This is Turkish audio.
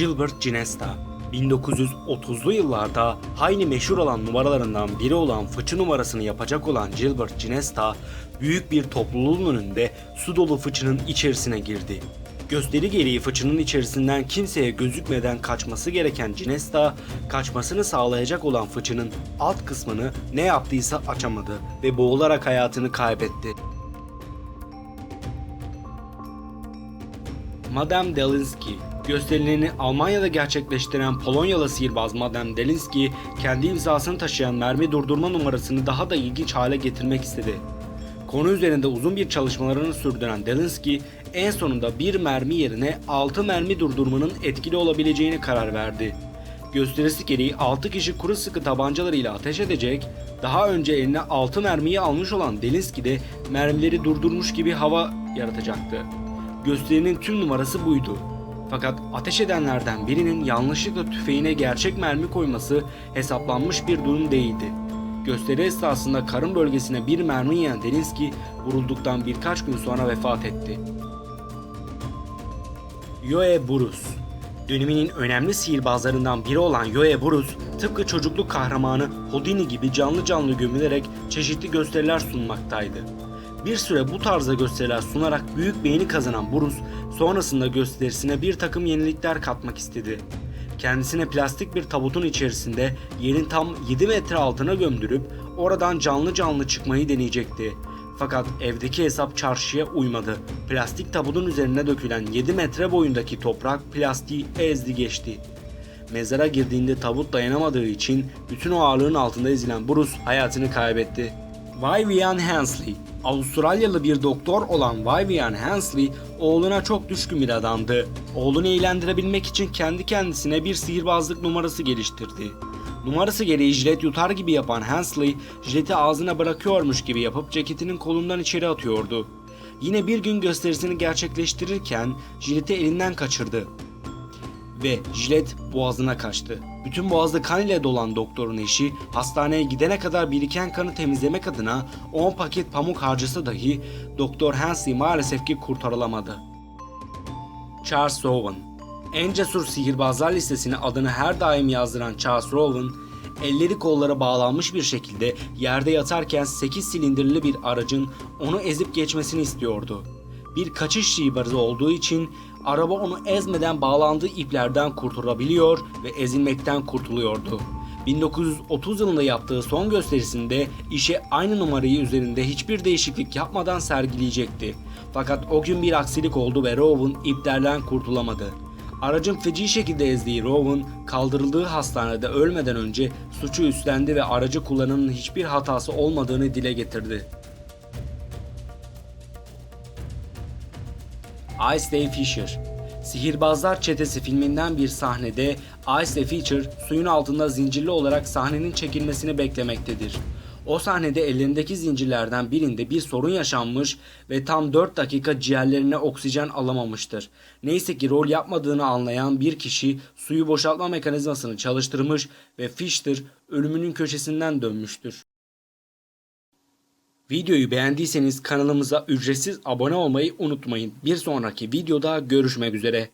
Gilbert Ginesta 1930'lu yıllarda hayli meşhur olan numaralarından biri olan fıçı numarasını yapacak olan Gilbert Ginesta büyük bir topluluğun önünde su dolu fıçının içerisine girdi. Gösteri gereği fıçının içerisinden kimseye gözükmeden kaçması gereken Ginesta, kaçmasını sağlayacak olan fıçının alt kısmını ne yaptıysa açamadı ve boğularak hayatını kaybetti. Madame Delinsky Gösterilerini Almanya'da gerçekleştiren Polonyalı sihirbaz Madame Delinsky, kendi imzasını taşıyan mermi durdurma numarasını daha da ilginç hale getirmek istedi. Konu üzerinde uzun bir çalışmalarını sürdüren Delinsky, en sonunda bir mermi yerine 6 mermi durdurmanın etkili olabileceğine karar verdi. Gösterisi gereği 6 kişi kuru sıkı tabancalarıyla ateş edecek, daha önce eline 6 mermiyi almış olan Delinsky de mermileri durdurmuş gibi hava yaratacaktı. Gösterinin tüm numarası buydu. Fakat ateş edenlerden birinin yanlışlıkla tüfeğine gerçek mermi koyması hesaplanmış bir durum değildi. Gösteri esnasında karın bölgesine bir mermi yiyen Delinsky vurulduktan birkaç gün sonra vefat etti. Yoe Burus Döneminin önemli sihirbazlarından biri olan Yoe Burus, tıpkı çocukluk kahramanı Houdini gibi canlı canlı gömülerek çeşitli gösteriler sunmaktaydı. Bir süre bu tarzda gösteriler sunarak büyük beğeni kazanan Burus, sonrasında gösterisine bir takım yenilikler katmak istedi. Kendisine plastik bir tabutun içerisinde yerin tam 7 metre altına gömdürüp oradan canlı canlı çıkmayı deneyecekti. Fakat evdeki hesap çarşıya uymadı. Plastik tabutun üzerine dökülen 7 metre boyundaki toprak plastiği ezdi geçti. Mezara girdiğinde tabut dayanamadığı için bütün o ağırlığın altında ezilen Bruce hayatını kaybetti. Vivian Hensley Avustralyalı bir doktor olan Vivian Hensley oğluna çok düşkün bir adamdı. Oğlunu eğlendirebilmek için kendi kendisine bir sihirbazlık numarası geliştirdi. Numarası gereği jilet yutar gibi yapan Hensley, jileti ağzına bırakıyormuş gibi yapıp ceketinin kolundan içeri atıyordu. Yine bir gün gösterisini gerçekleştirirken jileti elinden kaçırdı ve jilet boğazına kaçtı. Bütün boğazda kan ile dolan doktorun eşi hastaneye gidene kadar biriken kanı temizlemek adına 10 paket pamuk harcasa dahi Doktor Hansley maalesef ki kurtarılamadı. Charles Rowan En cesur sihirbazlar listesine adını her daim yazdıran Charles Rowan, elleri kollara bağlanmış bir şekilde yerde yatarken 8 silindirli bir aracın onu ezip geçmesini istiyordu. Bir kaçış şibarı olduğu için araba onu ezmeden bağlandığı iplerden kurtulabiliyor ve ezilmekten kurtuluyordu. 1930 yılında yaptığı son gösterisinde işe aynı numarayı üzerinde hiçbir değişiklik yapmadan sergileyecekti. Fakat o gün bir aksilik oldu ve Rowan iplerden kurtulamadı. Aracın feci şekilde ezdiği Rowan kaldırıldığı hastanede ölmeden önce suçu üstlendi ve aracı kullananın hiçbir hatası olmadığını dile getirdi. Ice Day Fisher Sihirbazlar Çetesi filminden bir sahnede Ice ve Fisher suyun altında zincirli olarak sahnenin çekilmesini beklemektedir. O sahnede ellerindeki zincirlerden birinde bir sorun yaşanmış ve tam 4 dakika ciğerlerine oksijen alamamıştır. Neyse ki rol yapmadığını anlayan bir kişi suyu boşaltma mekanizmasını çalıştırmış ve Fisher ölümünün köşesinden dönmüştür. Videoyu beğendiyseniz kanalımıza ücretsiz abone olmayı unutmayın. Bir sonraki videoda görüşmek üzere.